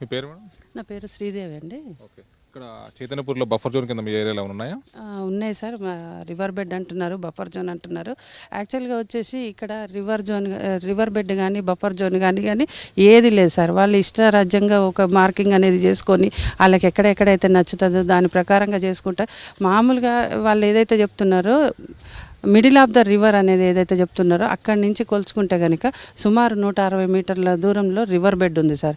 మీ పేరు మేడం? నా పేరు శ్రీదేవి అండి. ఓకే. ఇక్కడ చైతన్యపూర్లో బఫర్ జోన్ కింద మీ ఏరియాలో ఉన్నాయా? ఉన్నాయి సార్. రివర్ బెడ్ అంటున్నారు బఫర్ జోన్ అంటున్నారు. యాక్చువల్గా వచ్చేసి ఇక్కడ రివర్ జోన్ రివర్ బెడ్ కానీ బఫర్ జోన్ కానీ కానీ ఏది లేదు సార్. వాళ్ళు ఇష్టరాజ్యంగా ఒక మార్కింగ్ అనేది చేసుకొని వాళ్ళకి ఎక్కడెక్కడైతే నచ్చుతుందో దాని ప్రకారంగా చేసుకుంటా. మామూలుగా వాళ్ళు ఏదైతే చెప్తున్నారో మిడిల్ ఆఫ్ ద రివర్ అనేది ఏదైతే చెప్తున్నారో అక్కడి నుంచి కొలుచుకుంటే కనుక సుమారు నూట అరవై మీటర్ల దూరంలో రివర్ బెడ్ ఉంది సార్.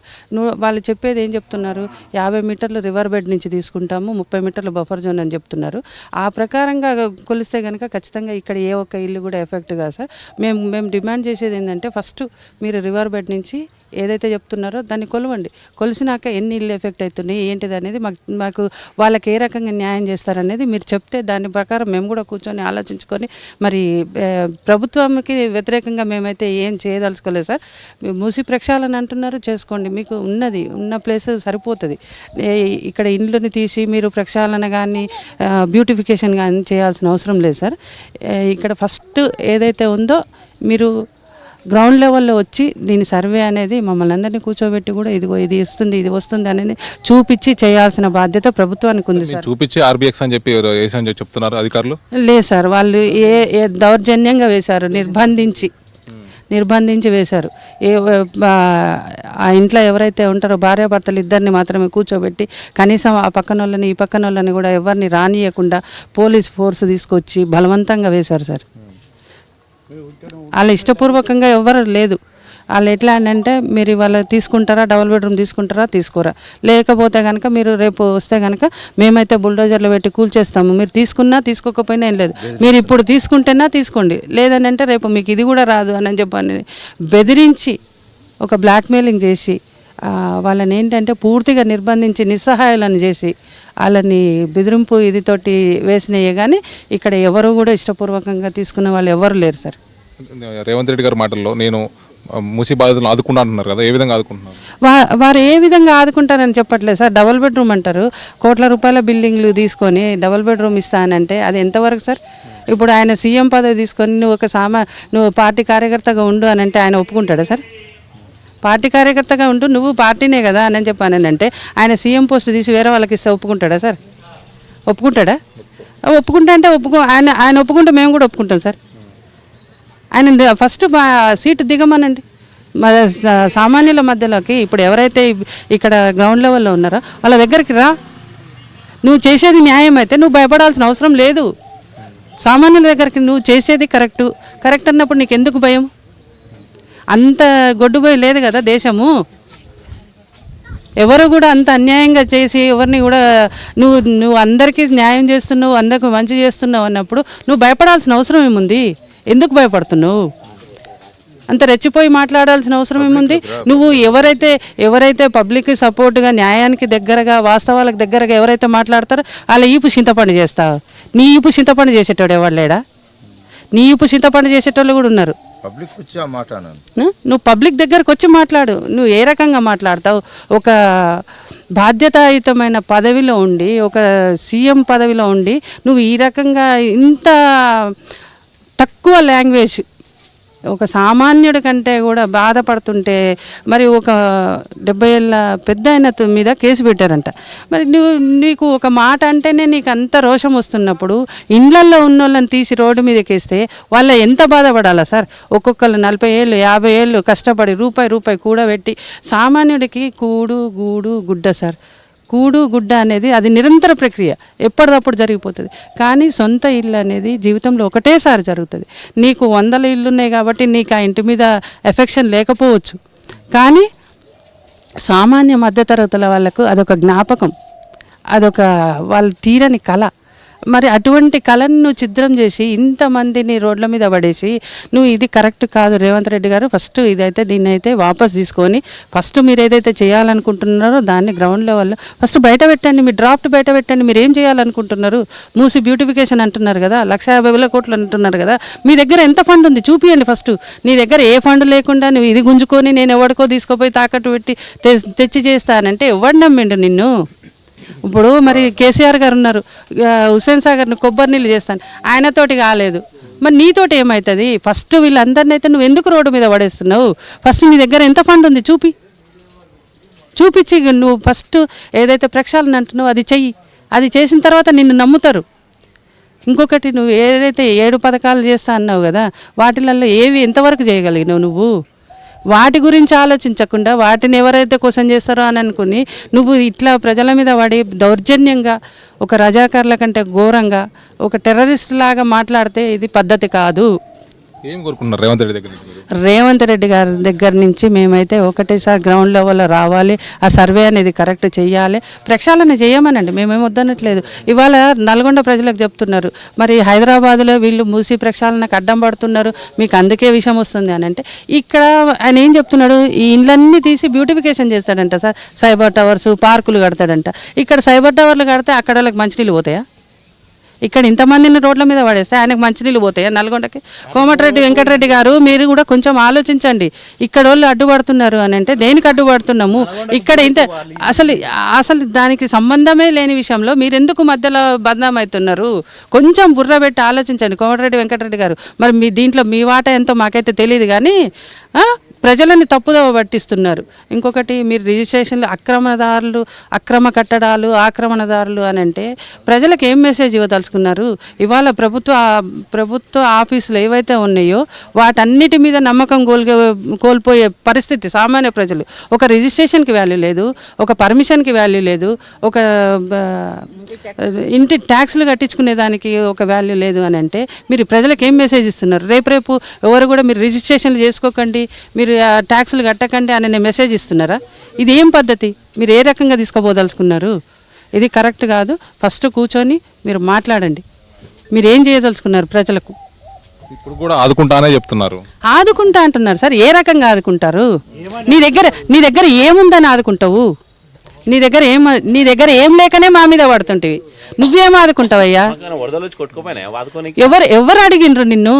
వాళ్ళు చెప్పేది ఏం చెప్తున్నారు? యాభై మీటర్లు రివర్ బెడ్ నుంచి తీసుకుంటాము ముప్పై మీటర్లు బఫర్ జోన్ అని చెప్తున్నారు. ఆ ప్రకారంగా కొలిస్తే కనుక ఖచ్చితంగా ఇక్కడ ఏ ఒక్క ఇల్లు కూడా ఎఫెక్ట్ కాదు సార్. మేము మేము డిమాండ్ చేసేది ఏంటంటే ఫస్ట్ మీరు రివర్ బెడ్ నుంచి ఏదైతే చెప్తున్నారో దాన్ని కొలవండి. కొలిసినాక ఎన్ని ఇల్లు ఎఫెక్ట్ అవుతున్నాయి ఏంటిది అనేది మాకు మాకు వాళ్ళకి ఏ రకంగా న్యాయం చేస్తారనేది మీరు చెప్తే దాని ప్రకారం మేము కూడా కూర్చొని ఆలోచించుకొని మరి ప్రభుత్వంకి వ్యతిరేకంగా మేమైతే ఏం చేయదలుచుకోలేదు సార్. మీరు మూసి ప్రక్షాళన అంటున్నారు చేసుకోండి. మీకు ఉన్నది ఉన్న ప్లేస్ సరిపోతుంది. ఇక్కడ ఇండ్లని తీసి మీరు ప్రక్షాళన కానీ బ్యూటిఫికేషన్ కానీ చేయాల్సిన అవసరం లేదు సార్. ఇక్కడ ఫస్ట్ ఏదైతే ఉందో మీరు గ్రౌండ్ లెవెల్లో వచ్చి దీని సర్వే అనేది మమ్మల్ని అందరినీ కూర్చోబెట్టి కూడా ఇదిగో ఇది వస్తుంది ఇది వస్తుంది అనేది చూపించి చేయాల్సిన బాధ్యత ప్రభుత్వానికి ఉంది సార్. చూపించి ఆర్బీఎక్స్ అని చెప్పి చెప్తున్నారు అధికారులు? లేదు సార్ వాళ్ళు ఏ ఏ దౌర్జన్యంగా వేశారు నిర్బంధించి నిర్బంధించి వేశారు. ఏ ఆ, ఆ ఇంట్లో ఎవరైతే ఉంటారో భార్యాభర్తలు ఇద్దరిని మాత్రమే కూర్చోబెట్టి కనీసం ఆ పక్కన వాళ్ళని ఈ పక్కన వాళ్ళని కూడా ఎవరిని రానియకుండా పోలీస్ ఫోర్స్ తీసుకొచ్చి బలవంతంగా వేశారు సార్. వాళ్ళ ఇష్టపూర్వకంగా ఎవరు లేదు. వాళ్ళు ఎట్లా అని అంటే మీరు ఇవాళ తీసుకుంటారా? డబుల్ బెడ్రూమ్ తీసుకుంటారా? తీసుకోరా. లేకపోతే కనుక మీరు రేపు వస్తే కనుక మేమైతే బుల్డోజర్లు పెట్టి కూల్చేస్తాము మీరు తీసుకున్నా తీసుకోకపోయినా ఏం లేదు. మీరు ఇప్పుడు తీసుకుంటేనా తీసుకోండి. లేదని అంటే రేపు మీకు ఇది కూడా రాదు అని చెప్పని బెదిరించి ఒక బ్లాక్మెయిలింగ్ చేసి వాళ్ళని ఏంటంటే పూర్తిగా నిర్బంధించి నిస్సహాయాలను చేసి వాళ్ళని బెదిరింపు ఇదితోటి వేసినాయే కానీ ఇక్కడ ఎవరు కూడా ఇష్టపూర్వకంగా తీసుకున్న వాళ్ళు ఎవరు లేరు సార్. రేవంత్ రెడ్డి గారి మాటల్లో నేను మూసి బాధితులను ఆదుకుంటా అంటున్నారు కదా ఏ విధంగా ఆదుకుంటున్నారు? వా వారు ఏ విధంగా ఆదుకుంటారని చెప్పట్లేదు సార్. డబుల్ బెడ్రూమ్ అంటారు. కోట్ల రూపాయల బిల్డింగ్లు తీసుకొని డబుల్ బెడ్రూమ్ ఇస్తానంటే అది ఎంతవరకు సార్? ఇప్పుడు ఆయన సీఎం పదవి తీసుకొని నువ్వు ఒక సామా నువ్వు పార్టీ కార్యకర్తగా ఉండు అని అంటే ఆయన ఒప్పుకుంటాడా సార్? పార్టీ కార్యకర్తగా ఉంటూ నువ్వు పార్టీనే కదా అని చెప్పాను అంటే ఆయన సీఎం పోస్ట్ తీసి వేరే వాళ్ళకి ఇస్తే ఒప్పుకుంటాడా సార్? ఒప్పుకుంటాడా? ఒప్పుకుంటా అంటే ఒప్పుకో ఆయన ఆయన ఒప్పుకుంటే మేము కూడా ఒప్పుకుంటాం సార్. ఆయన ఫస్ట్ సీటు దిగమనండి. మా సామాన్యుల మధ్యలోకి ఇప్పుడు ఎవరైతే ఇక్కడ గ్రౌండ్ లెవెల్లో ఉన్నారో వాళ్ళ దగ్గరికి రా. నువ్వు చేసేది న్యాయం అయితే నువ్వు భయపడాల్సిన అవసరం లేదు. సామాన్యుల దగ్గరికి నువ్వు చేసేది కరెక్టు. కరెక్ట్ అన్నప్పుడు నీకు ఎందుకు భయం? అంత గొడ్డుపోయి లేదు కదా దేశము. ఎవరు కూడా అంత అన్యాయంగా చేసి ఎవరిని కూడా నువ్వు నువ్వు అందరికీ న్యాయం చేస్తున్నావు అందరికి మంచి చేస్తున్నావు అన్నప్పుడు నువ్వు భయపడాల్సిన అవసరం ఏముంది? ఎందుకు భయపడుతున్నావు? అంత రెచ్చిపోయి మాట్లాడాల్సిన అవసరం ఏముంది? నువ్వు ఎవరైతే ఎవరైతే పబ్లిక్కి సపోర్ట్గా న్యాయానికి దగ్గరగా వాస్తవాలకు దగ్గరగా ఎవరైతే మాట్లాడతారో వాళ్ళ ఈపు చింతపండు చేస్తావు నీ ఈపు చింతపండు చేసేటోడు ఎవడు లేడా? నీ ఈపు చింతపండు చేసేటోళ్ళు కూడా ఉన్నారు. పబ్లిక్ వచ్చి ఆ మాట అన్నాను. ను- నువ్వు పబ్లిక్ దగ్గరకు వచ్చి మాట్లాడు. నువ్వు ఏ రకంగా మాట్లాడతావు? ఒక బాధ్యతాయుతమైన పదవిలో ఉండి ఒక సీఎం పదవిలో ఉండి నువ్వు ఈ రకంగా ఇంత తక్కువ లాంగ్వేజ్ ఒక సామాన్యుడి కంటే కూడా బాధపడుతుంటే మరి ఒక డెబ్బై ఏళ్ళ పెద్ద ఆయన మీద కేసు పెట్టారంట. మరి నువ్వు నీకు ఒక మాట అంటేనే నీకు అంత రోషం వస్తున్నప్పుడు ఇండ్లల్లో ఉన్న వాళ్ళని తీసి రోడ్డు మీదకి వేస్తే వాళ్ళ ఎంత బాధపడాలా సార్? ఒక్కొక్కరు నలభై ఏళ్ళు యాభై ఏళ్ళు కష్టపడి రూపాయి రూపాయి కూడబెట్టి సామాన్యుడికి కూడు గూడు గుడ్డ సార్. కూడు గుడ్డ అనేది అది నిరంతర ప్రక్రియ. ఎప్పటికప్పుడు జరిగిపోతుంది. కానీ సొంత ఇల్లు అనేది జీవితంలో ఒకటేసారి జరుగుతుంది. నీకు వందల ఇల్లు ఉన్నాయి కాబట్టి నీకు ఆ ఇంటి మీద ఎఫెక్షన్ లేకపోవచ్చు. కానీ సామాన్య మధ్యతరగతుల వాళ్ళకు అదొక జ్ఞాపకం. అదొక వాళ్ళ తీరని కళ. మరి అటువంటి కళను నువ్వు ఛిద్రం చేసి ఇంతమందిని రోడ్ల మీద పడేసి నువ్వు ఇది కరెక్ట్ కాదు రేవంత్ రెడ్డి గారు ఫస్ట్ ఇదైతే దీన్ని అయితే వాపస్ తీసుకొని ఫస్ట్ మీరు ఏదైతే చేయాలనుకుంటున్నారో దాన్ని గ్రౌండ్ లెవెల్లో ఫస్ట్ బయట పెట్టండి మీ డ్రాఫ్ట్ బయట పెట్టండి మీరు ఏం చేయాలనుకుంటున్నారు? మూసి బ్యూటిఫికేషన్ అంటున్నారు కదా లక్ష యాభై వేల కోట్లు అంటున్నారు కదా మీ దగ్గర ఎంత ఫండ్ ఉంది? చూపియండి ఫస్ట్. నీ దగ్గర ఏ ఫండ్ లేకుండా నువ్వు ఇది గుంజుకొని నేను ఎవడికో తీసుకుపోయి తాకట్టు పెట్టి తెచ్చి చేస్తానంటే ఎవడు నమ్మిండు నిన్ను? ఇప్పుడు మరి కేసీఆర్ గారు ఉన్నారు. హుసేన్ హుస్సేన్ సాగర్ని కొబ్బరి నీళ్ళు చేస్తాను. ఆయనతోటి కాలేదు. మరి నీతోటి ఏమవుతుంది ఫస్ట్ వీళ్ళందరినీ అయితే నువ్వు ఎందుకు రోడ్డు మీద పడేస్తున్నావు? ఫస్ట్ నీ దగ్గర ఎంత ఫండ్ ఉంది? చూపి. చూపించి నువ్వు ఫస్ట్ ఏదైతే ప్రక్షాళన అంటున్నావు అది చెయ్యి. అది చేసిన తర్వాత నిన్ను నమ్ముతారు. ఇంకొకటి నువ్వు ఏదైతే ఏడు పథకాలు చేస్తా అన్నావు కదా వాటిలలో ఏవి ఎంతవరకు చేయగలిగినావు నువ్వు? వాటి గురించి ఆలోచించకుండా వాటిని ఎవరైతే క్వశ్చన్ చేస్తారో అని అనుకుని నువ్వు ఇట్లా ప్రజల మీద పడి దౌర్జన్యంగా ఒక రజాకారుల కంటే ఘోరంగా ఒక టెర్రరిస్ట్ లాగా మాట్లాడితే ఇది పద్ధతి కాదు. ఏం రేవంత్ రెడ్డి దగ్గర రేవంత్ రెడ్డి గారి దగ్గర నుంచి మేమైతే ఒకటేసారి గ్రౌండ్ లెవెల్లో రావాలి. ఆ సర్వే అనేది కరెక్ట్ చేయాలి. ప్రక్షాళన చేయమనండి. మేమేం వద్దనట్లేదు. ఇవాళ నల్గొండ ప్రజలకు చెప్తున్నారు. మరి హైదరాబాద్లో వీళ్ళు మూసి ప్రక్షాళనకు అడ్డం పడుతున్నారు. మీకు అందుకే విషయం వస్తుంది అని అంటే ఇక్కడ ఆయన ఏం చెప్తున్నాడు? ఈ ఇండ్లన్నీ తీసి బ్యూటిఫికేషన్ చేస్తాడంట సార్. సైబర్ టవర్స్ పార్కులు కడతాడంట. ఇక్కడ సైబర్ టవర్లు కడితే అక్కడ వాళ్ళకి మంచినీళ్ళు పోతాయా? ఇక్కడ ఇంతమందిని రోడ్ల మీద పడేస్తే ఆయనకు మంచినీళ్ళు పోతాయా? నల్గొండకి? కోమటిరెడ్డి వెంకటరెడ్డి గారు మీరు కూడా కొంచెం ఆలోచించండి. ఇక్కడ వాళ్ళు అడ్డుపడుతున్నారు అని అంటే దేనికి అడ్డుపడుతున్నాము? ఇక్కడ ఇంత అసలు అసలు దానికి సంబంధమే లేని విషయంలో మీరు ఎందుకు మధ్యలో బదనాం అవుతున్నారు కొంచెం బుర్ర పెట్టి ఆలోచించండి. కోమటిరెడ్డి వెంకటరెడ్డి గారు మరి మీ దీంట్లో మీ వాటా ఎంతో మాకైతే తెలియదు కానీ ప్రజలని తప్పుదవ పట్టిస్తున్నారు. ఇంకొకటి మీరు రిజిస్ట్రేషన్లు అక్రమదారులు అక్రమ కట్టడాలు ఆక్రమణదారులు అని అంటే ప్రజలకు ఏం మెసేజ్ ఇవ్వదలుచుకున్నారు? ఇవాళ ప్రభుత్వ ప్రభుత్వ ఆఫీసులు ఏవైతే ఉన్నాయో వాటన్నిటి మీద నమ్మకం కోల్గే కోల్పోయే పరిస్థితి సామాన్య ప్రజలు. ఒక రిజిస్ట్రేషన్కి వాల్యూ లేదు ఒక పర్మిషన్కి వాల్యూ లేదు ఒక ఇంటి ట్యాక్స్లు కట్టించుకునే దానికి ఒక వాల్యూ లేదు అని అంటే మీరు ప్రజలకు ఏం మెసేజ్ ఇస్తున్నారు? రేపు రేపు ఎవరు కూడా మీరు రిజిస్ట్రేషన్లు చేసుకోకండి మీరు ఆ ట్యాక్స్లు కట్టకండి అని మెసేజ్ ఇస్తున్నారా? ఇది ఏం పద్ధతి? మీరు ఏ రకంగా తీసుకుపోదలుచుకున్నారు ఇది కరెక్ట్ కాదు. ఫస్ట్ కూర్చొని మీరు మాట్లాడండి. మీరు ఏం చేయదలుచుకున్నారు ప్రజలకు? ఇప్పుడు కూడా ఆదుకుంటానే చెప్తున్నారు. ఆదుకుంటా అంటున్నారు. సార్ ఏ రకంగా ఆదుకుంటారు? నీ దగ్గర నీ దగ్గర ఏముందని ఆదుకుంటావు? నీ దగ్గర ఏం నీ దగ్గర ఏం లేకనే మా మీద పడుతుంటివి నువ్వేం ఆదుకుంటావయ్యా? ఎవరు ఎవరు అడిగినరు నిన్ను?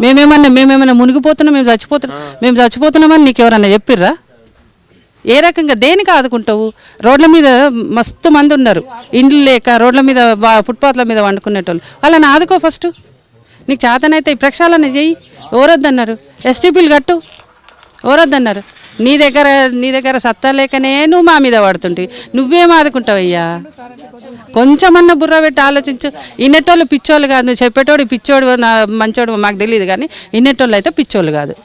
మేమేమన్నా మేమేమన్నా మునిగిపోతున్నాం మేము చచ్చిపోతున్నాం మేము చచ్చిపోతున్నామని నీకు ఎవరన్నా చెప్పిర్రా? ఏ రకంగా దేనికి ఆదుకుంటావు? రోడ్ల మీద మస్తు మంది ఉన్నారు. ఇండ్లు లేక రోడ్ల మీద ఫుట్పాత్ల మీద వండుకునేటోళ్ళు. వాళ్ళని ఆదుకో ఫస్ట్. నీకు చేతనైతే ప్రక్షాళన చెయ్యి. ఎవరొద్దన్నారు? ఎస్టీపీలు కట్టు. ఎవరొద్దన్నారు? నీ దగ్గర నీ దగ్గర సత్తా లేకనే నువ్వు మా మీద పడుతుంటివి నువ్వేం ఆదుకుంటావయ్యా? కొంచెమన్నా బుర్ర పెట్టి ఆలోచించు. ఇన్నెటోళ్ళు పిచ్చోళ్ళు కాదు. నువ్వు చెప్పేటోడు పిచ్చోడు నా మంచోడు మాకు తెలియదు కానీ ఇన్నెటోళ్ళు అయితే పిచ్చోళ్ళు కాదు.